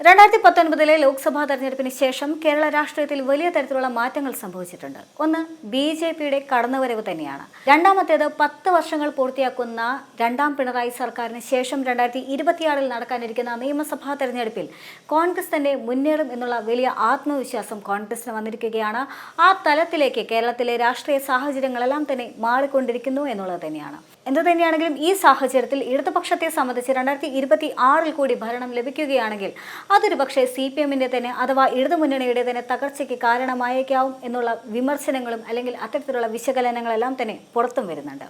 രണ്ടായിരത്തി പത്തൊൻപതിലെ ലോക്സഭാ തെരഞ്ഞെടുപ്പിന് ശേഷം കേരള രാഷ്ട്രീയത്തിൽ വലിയ തരത്തിലുള്ള മാറ്റങ്ങൾ സംഭവിച്ചിട്ടുണ്ട്. ഒന്ന് ബി ജെ പിയുടെ കടന്നുവരവ് തന്നെയാണ്. രണ്ടാമത്തേത് പത്ത് വർഷങ്ങൾ പൂർത്തിയാക്കുന്ന രണ്ടാം പിണറായി സർക്കാരിന് ശേഷം രണ്ടായിരത്തി ഇരുപത്തിയാറിൽ നടക്കാനിരിക്കുന്ന നിയമസഭാ തെരഞ്ഞെടുപ്പിൽ കോൺഗ്രസ് തന്നെ മുന്നേറും എന്നുള്ള വലിയ ആത്മവിശ്വാസം കോൺഗ്രസിന് വന്നിരിക്കുകയാണ്. ആ തലത്തിലേക്ക് കേരളത്തിലെ രാഷ്ട്രീയ സാഹചര്യങ്ങളെല്ലാം തന്നെ മാറിക്കൊണ്ടിരിക്കുന്നു എന്നുള്ളത് തന്നെയാണ്. എന്തു തന്നെയാണെങ്കിലും ഈ സാഹചര്യത്തിൽ ഇടതുപക്ഷത്തെ സംബന്ധിച്ച് രണ്ടായിരത്തി ഇരുപത്തി ആറിൽ കൂടി ഭരണം ലഭിക്കുകയാണെങ്കിൽ അതൊരു പക്ഷേ സി പി എമ്മിന്റെ തന്നെ അഥവാ ഇടതുമുന്നണിയുടെ തന്നെ തകർച്ചയ്ക്ക് കാരണമായേക്കാവും എന്നുള്ള വിമർശനങ്ങളും അല്ലെങ്കിൽ അത്തരത്തിലുള്ള വിശകലനങ്ങളെല്ലാം തന്നെ പുറത്തും വരുന്നുണ്ട്.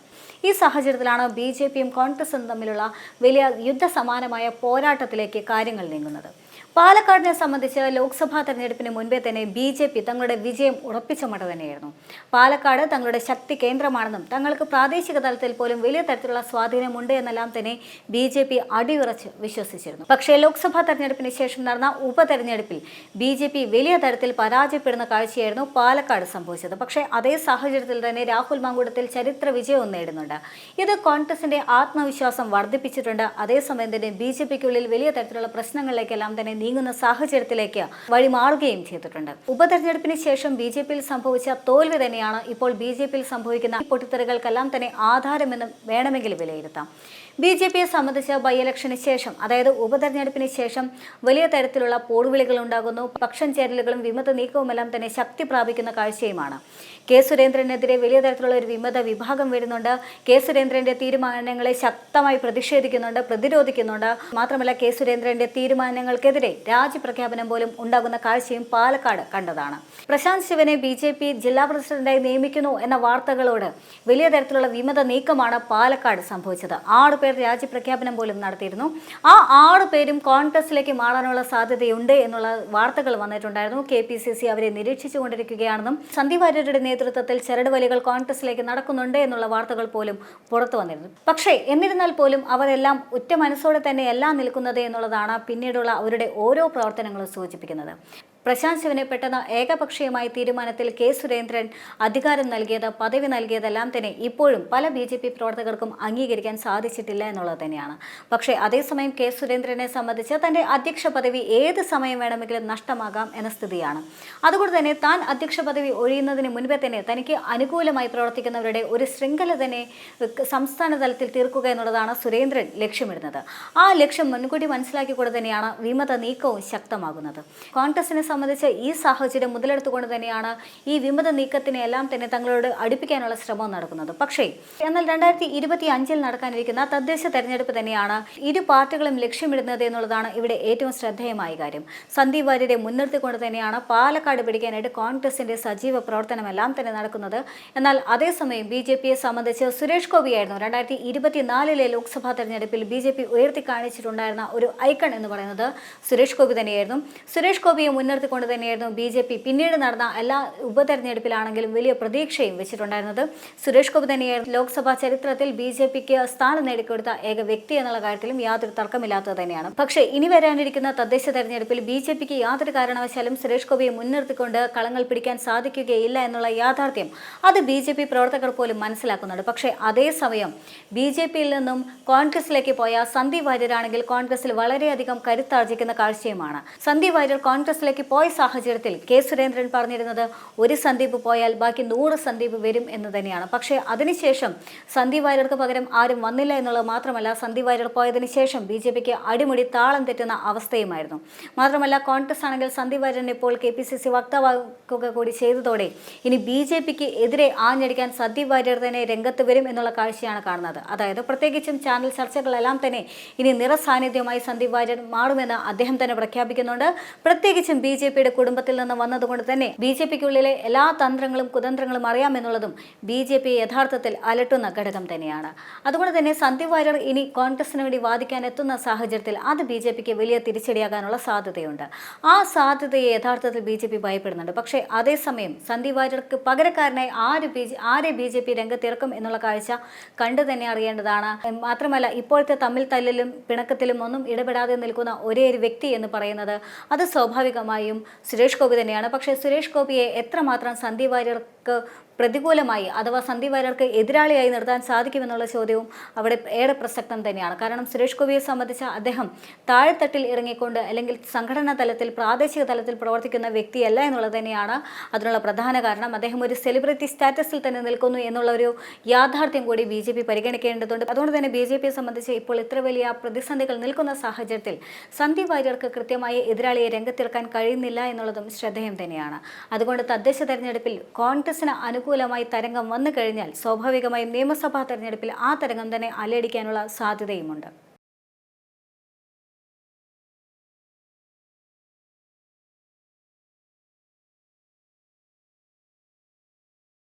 ഈ സാഹചര്യത്തിലാണ് ബി ജെ പിയും കോൺഗ്രസും തമ്മിലുള്ള വലിയ യുദ്ധസമാനമായ പോരാട്ടത്തിലേക്ക് കാര്യങ്ങൾ നീങ്ങുന്നത്. പാലക്കാടിനെ സംബന്ധിച്ച് ലോക്സഭാ തെരഞ്ഞെടുപ്പിന് മുൻപേ തന്നെ ബി ജെ പി തങ്ങളുടെ വിജയം ഉറപ്പിച്ച മട തന്നെയായിരുന്നു. പാലക്കാട് തങ്ങളുടെ ശക്തി കേന്ദ്രമാണെന്നും തങ്ങൾക്ക് പ്രാദേശിക തലത്തിൽ പോലും വലിയ തരത്തിലുള്ള സ്വാധീനമുണ്ട് എന്നെല്ലാം തന്നെ ബി ജെ പി അടിയുറച്ച് വിശ്വസിച്ചിരുന്നു. പക്ഷേ ലോക്സഭാ തെരഞ്ഞെടുപ്പിന് ശേഷം നടന്ന ഉപതെരഞ്ഞെടുപ്പിൽ ബി ജെ പി വലിയ തരത്തിൽ പരാജയപ്പെടുന്ന കാഴ്ചയായിരുന്നു പാലക്കാട് സംഭവിച്ചത്. പക്ഷേ അതേ സാഹചര്യത്തിൽ തന്നെ രാഹുൽ മാങ്കൂട്ടത്തിൽ ചരിത്ര വിജയവും നേടുന്നുണ്ട്. ഇത് കോൺഗ്രസിന്റെ ആത്മവിശ്വാസം വർദ്ധിപ്പിച്ചിട്ടുണ്ട്. അതേസമയം തന്നെ ബി ജെ പിക്കുള്ളിൽ വലിയ തരത്തിലുള്ള പ്രശ്നങ്ങളിലേക്കെല്ലാം നീങ്ങുന്ന സാഹചര്യത്തിലേക്ക് വഴിമാറുകയും ചെയ്തിട്ടുണ്ട്. ഉപതെരഞ്ഞെടുപ്പിന് ശേഷം ബി ജെ പിയിൽ സംഭവിച്ച തോൽവി തന്നെയാണ് ഇപ്പോൾ ബി ജെ പിയിൽ സംഭവിക്കുന്ന പൊട്ടിത്തെറികൾക്കെല്ലാം തന്നെ ആധാരമെന്നും വേണമെങ്കിൽ വിലയിരുത്താം. ബി ജെ പിയെ സംബന്ധിച്ച ബൈ ഇലക്ഷന് ശേഷം അതായത് ഉപതെരഞ്ഞെടുപ്പിന് ശേഷം വലിയ തരത്തിലുള്ള പോർവിളികൾ ഉണ്ടാകുന്നു. പക്ഷം ചേരലുകളും വിമത നീക്കവുമെല്ലാം തന്നെ ശക്തി പ്രാപിക്കുന്ന കാഴ്ചയുമാണ്. കെ സുരേന്ദ്രനെതിരെ വലിയ തരത്തിലുള്ള ഒരു വിമത വിഭാഗം വരുന്നുണ്ട്. കെ സുരേന്ദ്രന്റെ തീരുമാനങ്ങളെ ശക്തമായി പ്രതിഷേധിക്കുന്നുണ്ട് പ്രതിരോധിക്കുന്നുണ്ട്. മാത്രമല്ല കെ സുരേന്ദ്രന്റെ തീരുമാനങ്ങൾക്കെതിരെ രാജ്യപ്രഖ്യാപനം പോലും ഉണ്ടാകുന്ന കാഴ്ചയും പാലക്കാട് കണ്ടതാണ്. പ്രശാന്ത് ശിവനെ ബി ജെ പി ജില്ലാ പ്രസിഡന്റായി നിയമിക്കുന്നു എന്ന വാർത്തകളോട് വലിയ തരത്തിലുള്ള വിമത നീക്കമാണ് പാലക്കാട് സംഭവിച്ചത്. ആറ് പേർ രാജ്യപ്രഖ്യാപനം പോലും നടത്തിയിരുന്നു. ആ ആറ് പേരും കോൺഗ്രസിലേക്ക് മാറാനുള്ള സാധ്യതയുണ്ട് എന്നുള്ള വാർത്തകൾ വന്നിട്ടുണ്ടായിരുന്നു. കെ പി സി സി അവരെ നിരീക്ഷിച്ചുകൊണ്ടിരിക്കുകയാണെന്നും സന്ദീപ് വാര്യരുടെ നേതൃത്വത്തിൽ ചരട് വലികൾ കോൺഗ്രസിലേക്ക് നടക്കുന്നുണ്ട് എന്നുള്ള വാർത്തകൾ പോലും പുറത്തു വന്നിരുന്നു. പക്ഷേ എന്നിരുന്നാൽ പോലും അവരെല്ലാം ഒറ്റ മനസ്സോടെ തന്നെയല്ല നിൽക്കുന്നത് എന്നുള്ളതാണ് പിന്നീടുള്ള അവരുടെ ഓരോ പ്രവർത്തനങ്ങളും സൂചിപ്പിക്കുന്നത്. പ്രശാന്ത് ശിവനെ പെട്ടെന്ന് ഏകപക്ഷീയമായ തീരുമാനത്തിൽ കെ സുരേന്ദ്രൻ അധികാരം നൽകിയത് പദവി നൽകിയതെല്ലാം തന്നെ ഇപ്പോഴും പല ബി ജെ പി പ്രവർത്തകർക്കും അംഗീകരിക്കാൻ സാധിച്ചിട്ടില്ല എന്നുള്ളത് തന്നെയാണ്. പക്ഷേ അതേസമയം കെ സുരേന്ദ്രനെ സംബന്ധിച്ച് തന്റെ അധ്യക്ഷ പദവി ഏത് സമയം വേണമെങ്കിലും നഷ്ടമാകാം എന്ന സ്ഥിതിയാണ്. അതുകൊണ്ട് തന്നെ താൻ അധ്യക്ഷ പദവി ഒഴിയുന്നതിന് മുൻപേ തന്നെ തനിക്ക് അനുകൂലമായി പ്രവർത്തിക്കുന്നവരുടെ ഒരു ശൃംഖല തന്നെ സംസ്ഥാന തലത്തിൽ തീർക്കുക എന്നുള്ളതാണ് സുരേന്ദ്രൻ ലക്ഷ്യമിടുന്നത്. ആ ലക്ഷ്യം മുൻകൂട്ടി മനസ്സിലാക്കിക്കൊണ്ട് തന്നെയാണ് വിമത നീക്കവും ശക്തമാകുന്നത്. കോൺഗ്രസിനെ സംബന്ധിച്ച് ഈ സാഹചര്യം മുതലെടുത്തുകൊണ്ട് തന്നെയാണ് ഈ വിമത നീക്കത്തിനെ എല്ലാം തന്നെ തങ്ങളോട് അടുപ്പിക്കാനുള്ള ശ്രമം നടക്കുന്നത്. പക്ഷേ എന്നാൽ രണ്ടായിരത്തി ഇരുപത്തി അഞ്ചിൽ നടക്കാനിരിക്കുന്ന തദ്ദേശ തെരഞ്ഞെടുപ്പ് തന്നെയാണ് ഇരു പാർട്ടികളും ലക്ഷ്യമിടുന്നത് എന്നുള്ളതാണ് ഇവിടെ ഏറ്റവും ശ്രദ്ധേയമായ കാര്യം. സന്ദീപ് വാര്യരെ മുൻനിർത്തിക്കൊണ്ട് തന്നെയാണ് പാലക്കാട് പിടിക്കാനായിട്ട് കോൺഗ്രസിന്റെ സജീവ പ്രവർത്തനമെല്ലാം തന്നെ നടക്കുന്നത്. എന്നാൽ അതേസമയം ബി ജെ പിയെ സംബന്ധിച്ച് സുരേഷ് ഗോപിയായിരുന്നു രണ്ടായിരത്തി ഇരുപത്തിനാലിലെ ലോക്സഭാ തെരഞ്ഞെടുപ്പിൽ ബി ജെ പി ഉയർത്തി കാണിച്ചിട്ടുണ്ടായിരുന്ന ഒരു ഐക്കൺ എന്ന് പറയുന്നത് സുരേഷ് ഗോപി തന്നെയായിരുന്നു. സുരേഷ് ഗോപിയെ മുൻനിർത്തിക്കൊണ്ട് തന്നെയായിരുന്നു ബി ജെ പി. പിന്നീട് നടന്ന എല്ലാ ഉപതെരഞ്ഞെടുപ്പിലാണെങ്കിലും വലിയ പ്രതീക്ഷയും വെച്ചിട്ടുണ്ടായിരുന്നത്. സുരേഷ് ഗോപി തന്നെയായിരുന്നു ലോക്സഭാ ചരിത്രത്തിൽ ബി ജെ പിക്ക് സ്ഥാനം നേടിക്കൊടുത്ത ഏക വ്യക്തി എന്നുള്ള കാര്യത്തിലും യാതൊരു തർക്കമില്ലാത്തത് തന്നെയാണ്. പക്ഷേ ഇനി വരാനിരിക്കുന്ന തദ്ദേശ തെരഞ്ഞെടുപ്പിൽ ബി ജെ പിക്ക് യാതൊരു കാരണവശാലും സുരേഷ് ഗോപിയെ മുൻനിർത്തിക്കൊണ്ട് കളങ്ങൾ പിടിക്കാൻ സാധിക്കുകയില്ല എന്നുള്ള യാഥാർത്ഥ്യം അത് ബി ജെ പി പ്രവർത്തകർ പോലും മനസ്സിലാക്കുന്നുണ്ട്. പക്ഷേ അതേസമയം ബി ജെ പിയിൽ നിന്നും കോൺഗ്രസിലേക്ക് പോയ സന്ദീപ് വാര്യരാണെങ്കിൽ കോൺഗ്രസിൽ വളരെയധികം കരുത്താർജിക്കുന്ന കാഴ്ചയുമാണ്. സന്ദീപ് വാര്യർ കോൺഗ്രസിലേക്ക് പോയ സാഹചര്യത്തിൽ കെ സുരേന്ദ്രൻ പറഞ്ഞിരുന്നത് ഒരു സന്ദീപ് പോയാൽ ബാക്കി നൂറ് സന്ദീപ് വരും എന്ന് തന്നെയാണ്. പക്ഷേ അതിനുശേഷം സന്ദീപ് വാര്യർക്ക് പകരം ആരും വന്നില്ല എന്നുള്ളത് മാത്രമല്ല സന്ദീപ് വാര്യർ പോയതിനു ശേഷം ബി ജെ പിക്ക് അടിമുടി താളം തെറ്റുന്ന അവസ്ഥയുമായിരുന്നു. മാത്രമല്ല കോൺഗ്രസ് ആണെങ്കിൽ സന്ദീപ് വാര്യൻ ഇപ്പോൾ കെ പി സി സി വക്താവാക്കുക കൂടി ചെയ്തതോടെ ഇനി ബി ജെ പിക്ക് എതിരെ ആഞ്ഞടിക്കാൻ സന്ദീപ് വാര്യർ തന്നെ രംഗത്ത് വരും എന്നുള്ള കാഴ്ചയാണ് കാണുന്നത്. അതായത് പ്രത്യേകിച്ചും ചാനൽ ചർച്ചകളെല്ലാം തന്നെ ഇനി നിറസാന്നിധ്യമായി സന്ദീപ് വാര്യർ മാറുമെന്ന് അദ്ദേഹം തന്നെ പ്രഖ്യാപിക്കുന്നുണ്ട്. പ്രത്യേകിച്ചും ബി ജെ പിയുടെ കുടുംബത്തിൽ നിന്ന് വന്നതുകൊണ്ട് തന്നെ ബി ജെ പിക്കുള്ളിലെ എല്ലാ തന്ത്രങ്ങളും കുതന്ത്രങ്ങളും അറിയാമെന്നുള്ളതും ബി ജെ പി യഥാർത്ഥത്തിൽ അലട്ടുന്ന ഘടകം തന്നെയാണ്. അതുകൊണ്ട് തന്നെ സന്ദീപ് വാര്യർ ഇനി കോൺഗ്രസിന് വേണ്ടി വാദിക്കാൻ എത്തുന്ന സാഹചര്യത്തിൽ അത് ബി ജെ പിക്ക് വലിയ തിരിച്ചടിയാകാനുള്ള സാധ്യതയുണ്ട്. ആ സാധ്യതയെ യഥാർത്ഥത്തിൽ ബി ജെ പി ഭയപ്പെടുന്നുണ്ട്. പക്ഷേ അതേസമയം സന്ദീപ് വാര്യർക്ക് പകരക്കാരനായി ആര് ബി ആരെ ബി ജെ പി രംഗത്തിറക്കും എന്നുള്ള കാഴ്ച കണ്ടു തന്നെ അറിയേണ്ടതാണ്. മാത്രമല്ല ഇപ്പോഴത്തെ തമ്മിൽ തല്ലിലും പിണക്കത്തിലും ഒന്നും ഇടപെടാതെ നിൽക്കുന്ന ഒരേ ഒരു വ്യക്തി എന്ന് പറയുന്നത് അത് സ്വാഭാവികമായും സുരേഷ് ഗോപി തന്നെയാണ്. പക്ഷേ സുരേഷ് ഗോപിയെ എത്രമാത്രം സന്ദീപ് വാര്യർക്ക് പ്രതികൂലമായി അഥവാ സന്ദീപ് വാര്യർക്ക് എതിരാളിയായി നിർത്താൻ സാധിക്കുമെന്നുള്ള ചോദ്യവും അവിടെ ഏറെ പ്രസക്തം തന്നെയാണ്. കാരണം സുരേഷ് ഗോപിയെ സംബന്ധിച്ച അദ്ദേഹം താഴെത്തട്ടിൽ ഇറങ്ങിക്കൊണ്ട് അല്ലെങ്കിൽ സംഘടനാ തലത്തിൽ പ്രാദേശിക തലത്തിൽ പ്രവർത്തിക്കുന്ന വ്യക്തിയല്ല എന്നുള്ളത് തന്നെയാണ് അതിനുള്ള പ്രധാന കാരണം. അദ്ദേഹം ഒരു സെലിബ്രിറ്റി സ്റ്റാറ്റസിൽ തന്നെ നിൽക്കുന്നു എന്നുള്ള ഒരു യാഥാർത്ഥ്യം കൂടി ബി ജെ പി പരിഗണിക്കേണ്ടതുണ്ട്. അതുകൊണ്ട് തന്നെ ബി ജെ പിയെ സംബന്ധിച്ച് ഇപ്പോൾ ഇത്ര വലിയ പ്രതിസന്ധികൾ നിൽക്കുന്ന സാഹചര്യത്തിൽ സന്ദീപ് വാര്യർക്ക് കൃത്യമായി എതിരാളിയെ രംഗത്തിറക്കാൻ കഴിയുന്നില്ല എന്നുള്ളതും ശ്രദ്ധേയം തന്നെയാണ്. അതുകൊണ്ട് തദ്ദേശ തെരഞ്ഞെടുപ്പിൽ കോൺഗ്രസിന് അനുകൂലമായി തരംഗം വന്നു കഴിഞ്ഞാൽ സ്വാഭാവികമായും നിയമസഭാ തെരഞ്ഞെടുപ്പിൽ ആ തരംഗം തന്നെ അലയടിക്കാനുള്ള സാധ്യതയുമുണ്ട്.